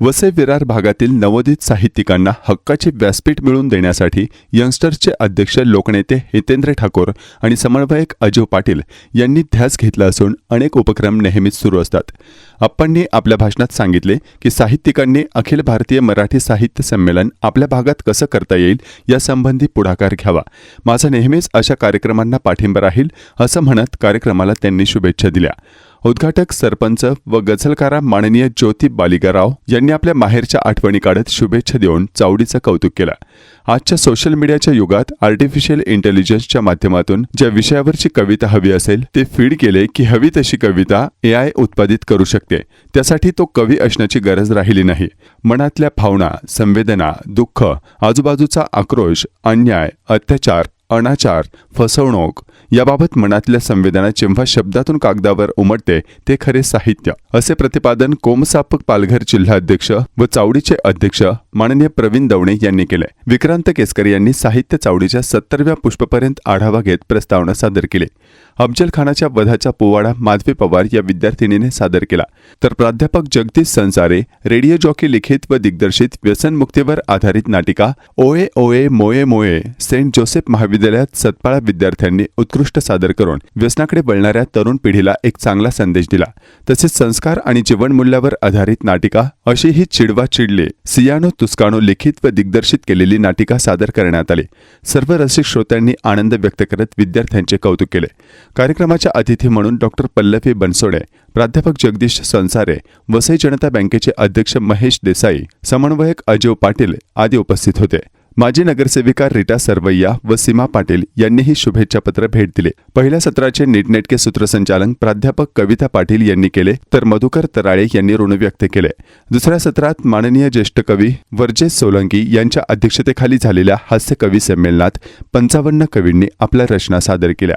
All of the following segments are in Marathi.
वसे विरार भागातील नवोदित साहित्यिकांना हक्काचे व्यासपीठ मिळवून देण्यासाठी यंगस्टर्सचे अध्यक्ष लोकनेते हितेंद्र ठाकूर आणि समन्वयक अजय पाटील यांनी ध्यास घेतला असून अनेक उपक्रम नेहमीच सुरू असतात. अप्पांनी आपल्या भाषणात सांगितले की साहित्यिकांनी अखिल भारतीय मराठी साहित्य संमेलन आपल्या भागात कसं करता येईल यासंबंधी पुढाकार घ्यावा. माझा नेहमीच अशा कार्यक्रमांना पाठिंबा राहील असं म्हणत कार्यक्रमाला त्यांनी शुभेच्छा दिल्या. उद्घाटक सरपंच व गझलकारा माननीय ज्योती बालिगाराव यांनी आपल्या माहेरच्या आठवणी काढत शुभेच्छा देऊन चावडीचं कौतुक केलं. आजच्या सोशल मीडियाच्या युगात आर्टिफिशियल इंटेलिजन्सच्या माध्यमातून ज्या विषयावरची कविता हवी असेल ते फीड केले की हवी तशी कविता ए आय उत्पादित करू शकते. त्यासाठी तो कवी असण्याची गरज राहिली नाही. मनातल्या भावना संवेदना दुःख आजूबाजूचा आक्रोश अन्याय अत्याचार अनाचार फसवणूक याबाबत मनातल्या संवेदना जेव्हा शब्दातून कागदावर उमटते ते खरे साहित्य. असे प्रतिपादन कोमसापक पालघर जिल्हाध्यक्ष व चावडीचे अध्यक्ष माननीय प्रवीण दवणे यांनी केले. विक्रांत केसकर यांनी साहित्य चावडीच्या सत्तरव्या पुष्पपर्यंत आढावा घेत प्रस्तावना सादर केली. अफजल खानाच्या वधाचा पोवाडा माधवी पवार या विद्यार्थिनीने सादर केला. तर प्राध्यापक जगदीश संसारे रेडिओ जॉकी लिखित व दिग्दर्शित व्यसनमुक्तीवर आधारित नाटिका ओए ओए मोये मोये सेंट जोसेफ महाविद्यालयात सतपाळा विद्यार्थ्यांनी उत्कृष्ट सादर करून व्यसनाकडे वळणाऱ्या तरुण पिढीला एक चांगला संदेश दिला. तसेच संस्कार आणि जीवनमूल्यावर आधारित नाटिका अशी ही चिडवा चिडले. सियानो तुस्कानो लिखित व दिग्दर्शित केलेली नाटिका सादर करण्यात आली. सर्व रसिक श्रोत्यांनी आनंद व्यक्त करत विद्यार्थ्यांचे कौतुक केले. कार्यक्रमाच्या अतिथी म्हणून डॉक्टर पल्लवी बनसोडे प्राध्यापक जगदीश संसारे वसई जनता बँकेचे अध्यक्ष महेश देसाई समन्वयक अजय पाटील आदी उपस्थित होते. माजी नगरसेविका रीटा सरवैया व सीमा पाटील यांनीही शुभेच्छा पत्र भेट दिले. पहिल्या सत्राचे नीटनेटके सूत्रसंचालन प्राध्यापक कविता पाटील यांनी केले तर मधुकर तराळे यांनी ऋण व्यक्त केले. दुसऱ्या सत्रात माननीय ज्येष्ठ कवी वर्जेश सोलंकी यांच्या अध्यक्षतेखाली झालेल्या हास्य कवी संमेलनात पंचावन्न कवींनी आपल्या रचना सादर केल्या.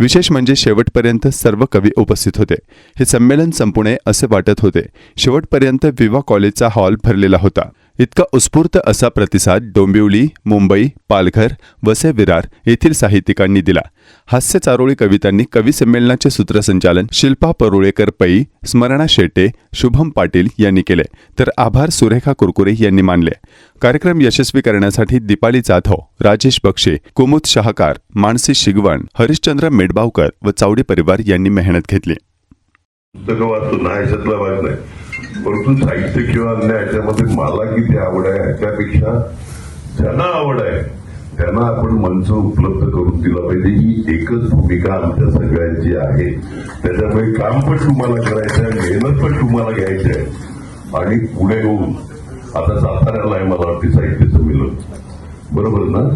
विशेष म्हणजे शेवटपर्यंत सर्व कवी उपस्थित होते. हे संमेलन संपू नये असे वाटत होते. शेवटपर्यंत विवा कॉलेजचा हॉल भरलेला होता. इतका उत्स्फूर्त असा प्रतिसाद डोंबिवली मुंबई पालघर वसे विरार येथील साहित्यिकांनी दिला. हास्य चारोळी कवितांनी कवी संमेलनाचे सूत्रसंचालन शिल्पा परुळेकर पै स्मरणा शेटे शुभम पाटील यांनी केले. तर आभार सुरेखा कुरकुरे यांनी मानले. कार्यक्रम यशस्वी करण्यासाठी दीपाली जाधव राजेश बक्षे कुमुद शहाकार मानसी शिगवण हरिश्चंद्र मेडबावकर व चावडी परिवार यांनी मेहनत घेतली. परंतु साहित्य किंवा अन्य ह्याच्यामध्ये मला किती आवड आहे ह्याच्यापेक्षा ज्यांना आवड आहे त्यांना आपण मंच उपलब्ध करून दिला पाहिजे. ही एकच भूमिका आमच्या सगळ्यांची आहे. त्याच्यामुळे काम पण तुम्हाला करायचं आहे मेहनत पण तुम्हाला घ्यायची आहे. आणि पुढे होऊन आता साताऱ्याला आहे मला वाटते साहित्य संमेलन. बरोबर ना?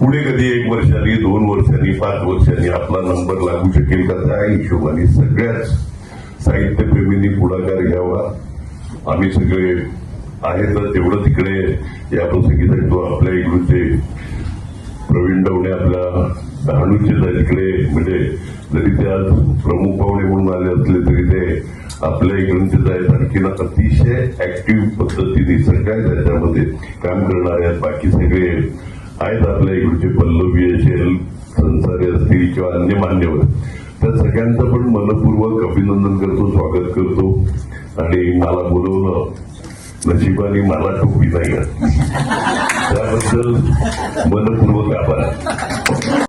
पुढे कधी एक वर्षांनी दोन वर्षांनी पाच वर्षांनी आपला नंबर लागू शकेल का त्या हिशोबाने सगळ्याच साहित्यप्रेमींनी पुढाकार घ्यावा. आम्ही सगळे आहे तर तेवढं तिकडे या प्रसंगी सांगतो आपल्या इकडचे प्रवीण डवणे आपल्या डहाणूचे तिकडे म्हणजे जरी ते आज प्रमुख पाहुणे म्हणून आले असले तरी ते आपल्या इकडूनचेच आहेत आणखीन अतिशय ऍक्टिव्ह पद्धतीने सगळ्या त्याच्यामध्ये काम करणारे आहेत. बाकी सगळे आहेत आपल्या इकडचे पल्लवी असेल संसारी असतील किंवा अन्य मान्यवर त्या सगळ्यांचं पण मनपूर्वक अभिनंदन करतो स्वागत करतो. आणि मला बोलवलं नशिबाने मला टोपी नाही त्याबद्दल मनपूर्वक आभार.